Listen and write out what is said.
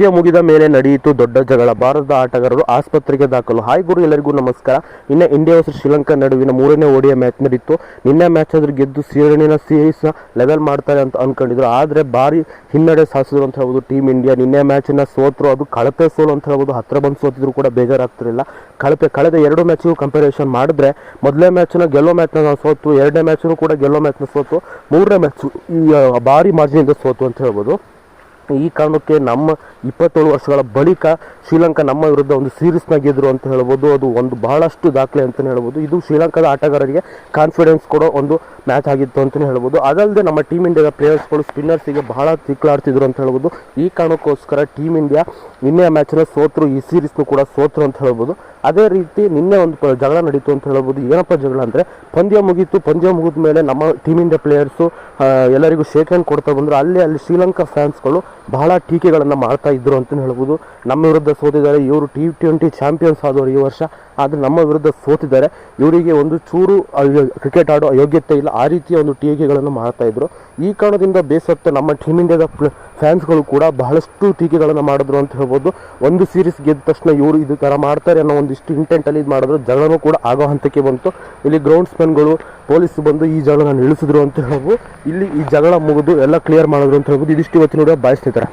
ಪಂದ್ಯ ಮುಗಿದ ಮೇಲೆ ನಡೆಯಿತು ದೊಡ್ಡ ಜಗಳ. ಭಾರತದ ಆಟಗಾರರು ಆಸ್ಪತ್ರೆಗೆ ದಾಖಲು. ಹಾಯ್ ಗುರು, ಎಲ್ಲರಿಗೂ ನಮಸ್ಕಾರ. ನಿನ್ನೆ ಇಂಡಿಯಾ ವರ್ಸಸ್ ಶ್ರೀಲಂಕಾ ನಡುವಿನ ಮೂರನೇ ಓಡಿಯ ಮ್ಯಾಚ್ ನಡೆಯಿತು ನಿನ್ನೆ ಮ್ಯಾಚ್ ಆದರೂ ಗೆದ್ದು ಶ್ರೀರಣಿನ ಸೀರೀಸ್ನ ಲೆವೆಲ್ ಮಾಡ್ತಾರೆ ಅಂತ ಅನ್ಕೊಂಡಿದ್ರು. ಆದರೆ ಭಾರಿ ಹಿನ್ನಡೆ ಸಾಧಿಸಿದ್ರು ಅಂತ ಹೇಳ್ಬೋದು ಟೀಮ್ ಇಂಡಿಯಾ ನಿನ್ನೆ ಮ್ಯಾಚನ್ನ ಸೋತರು ಅದು ಕಳಪೆ ಸೋಲು ಅಂತ ಹೇಳ್ಬೋದು. ಹತ್ತಿರ ಬಂದು ಸೋತಿದ್ರು ಕೂಡ ಬೇಜಾರಾಗ್ತಿರಲಿಲ್ಲ. ಕಳಪೆ, ಕಳೆದ ಎರಡು ಮ್ಯಾಚಿಗೂ ಕಂಪ್ಯಾರಿಸನ್ ಮಾಡಿದ್ರೆ ಮೊದಲನೇ ಮ್ಯಾಚ್ನ ಗೆಲ್ಲೋ ಮ್ಯಾಚ್ನ ನಾವು ಸೋತು, ಎರಡನೇ ಮ್ಯಾಚ್ನೂ ಕೂಡ ಗೆಲ್ಲೋ ಮ್ಯಾಚ್ನ ಸೋತು, ಮೂರನೇ ಮ್ಯಾಚು ಭಾರಿ ಮಾರ್ಜಿನಿಂದ ಸೋತು ಅಂತ ಹೇಳ್ಬೋದು. ಈ ಕಾರಣಕ್ಕೆ ನಮ್ಮ ಇಪ್ಪತ್ತೇಳು ವರ್ಷಗಳ ಬಳಿಕ ಶ್ರೀಲಂಕಾ ನಮ್ಮ ವಿರುದ್ಧ ಒಂದು ಸೀರೀಸ್ನ ಗೆದ್ರು ಅಂತ ಹೇಳ್ಬೋದು. ಅದು ಒಂದು ಬಹಳಷ್ಟು ದಾಖಲೆ ಅಂತಲೇ ಹೇಳ್ಬೋದು. ಇದು ಶ್ರೀಲಂಕಾದ ಆಟಗಾರರಿಗೆ ಕಾನ್ಫಿಡೆನ್ಸ್ ಕೊಡೋ ಒಂದು ಮ್ಯಾಚ್ ಆಗಿತ್ತು ಅಂತಲೇ ಹೇಳ್ಬೋದು. ಅದಲ್ಲದೆ ನಮ್ಮ ಟೀಮ್ ಇಂಡಿಯಾದ ಪ್ಲೇಯರ್ಸ್ಗಳು ಸ್ಪಿನ್ನರ್ಸಿಗೆ ಬಹಳ ತಿಕ್ಲಾಡ್ತಿದ್ರು ಅಂತ ಹೇಳ್ಬೋದು. ಈ ಕಾರಣಕ್ಕೋಸ್ಕರ ಟೀಮ್ ಇಂಡಿಯಾ ನಿನ್ನೆ ಮ್ಯಾಚ್ನ ಸೋತರು, ಈ ಸೀರೀಸ್ನು ಕೂಡ ಸೋತರು ಅಂತ ಹೇಳ್ಬೋದು. ಅದೇ ರೀತಿ ನಿನ್ನೆ ಒಂದು ಜಗಳ ನಡೀತು ಅಂತ ಹೇಳ್ಬೋದು. ಏನಪ್ಪ ಜಗಳ ಅಂದರೆ, ಪಂದ್ಯ ಮುಗೀತು, ಪಂದ್ಯ ಮುಗಿದ ಮೇಲೆ ನಮ್ಮ ಟೀಮ್ ಇಂಡಿಯಾ ಪ್ಲೇಯರ್ಸು ಎಲ್ಲರಿಗೂ ಶೇಕ್ ಹ್ಯಾಂಡ್ ಕೊಡ್ತಾ ಬಂದರು. ಅಲ್ಲಿ ಅಲ್ಲಿ ಶ್ರೀಲಂಕಾ ಫ್ಯಾನ್ಸ್ಗಳು ಬಹಳ ಟೀಕೆಗಳನ್ನು ಮಾಡ್ತಾ ಇದ್ರು ಅಂತಲೇ ಹೇಳ್ಬೋದು. ನಮ್ಮ ವಿರುದ್ಧ ಸೋತಿದ್ದಾರೆ. ಇವರು ಟಿ ಟ್ವೆಂಟಿ ಚಾಂಪಿಯನ್ಸ್ ಆದವರು ಈ ವರ್ಷ. ಆದರೆ ನಮ್ಮ ವಿರುದ್ಧ ಸೋತಿದ್ದಾರೆ. ಇವರಿಗೆ ಒಂದು ಚೂರು ಕ್ರಿಕೆಟ್ ಆಡೋ ಅಯೋಗ್ಯತೆ ಇಲ್ಲ. ಆ ರೀತಿಯ ಒಂದು ಟೀಕೆಗಳನ್ನು ಮಾಡ್ತಾ ಇದ್ರು. ಈ ಕಾರಣದಿಂದ ಬೇಸತ್ತ ನಮ್ಮ ಟೀಮ್ ಇಂಡಿಯಾದ ಫ್ಯಾನ್ಸ್ಗಳು ಕೂಡ ಬಹಳಷ್ಟು ಟೀಕೆಗಳನ್ನು ಮಾಡಿದ್ರು ಅಂತ ಹೇಳ್ಬೋದು. ಒಂದು ಸೀರೀಸ್ ಗೆದ್ದ ತಕ್ಷಣ ಇವರು ಇದು ಥರ ಮಾಡ್ತಾರೆ ಅನ್ನೋ ಒಂದಿಷ್ಟು ಇಂಟೆಂಟಲ್ಲಿ ಇದು ಮಾಡಿದ್ರು. ಜಗಳನೂ ಕೂಡ ಆಗೋ ಹಂತಕ್ಕೆ ಬಂತು. ಇಲ್ಲಿ ಗ್ರೌಂಡ್ಸ್ಮನ್ಗಳು ಪೊಲೀಸ್ ಬಂದು ಈ ಜಗಳನ ನಿಲ್ಲಿಸಿದ್ರು ಅಂತ ಹೇಳ್ಬೋದು. ಇಲ್ಲಿ ಈ ಜಗಳ ಮುಗಿದು ಎಲ್ಲ ಕ್ಲಿಯರ್ ಮಾಡಿದ್ರು ಅಂತ ಹೇಳ್ಬೋದು. ಇದಿಷ್ಟು ಇವತ್ತಿನ ಬಾಯ್ ಸ್ನೇಹಿತರೆ.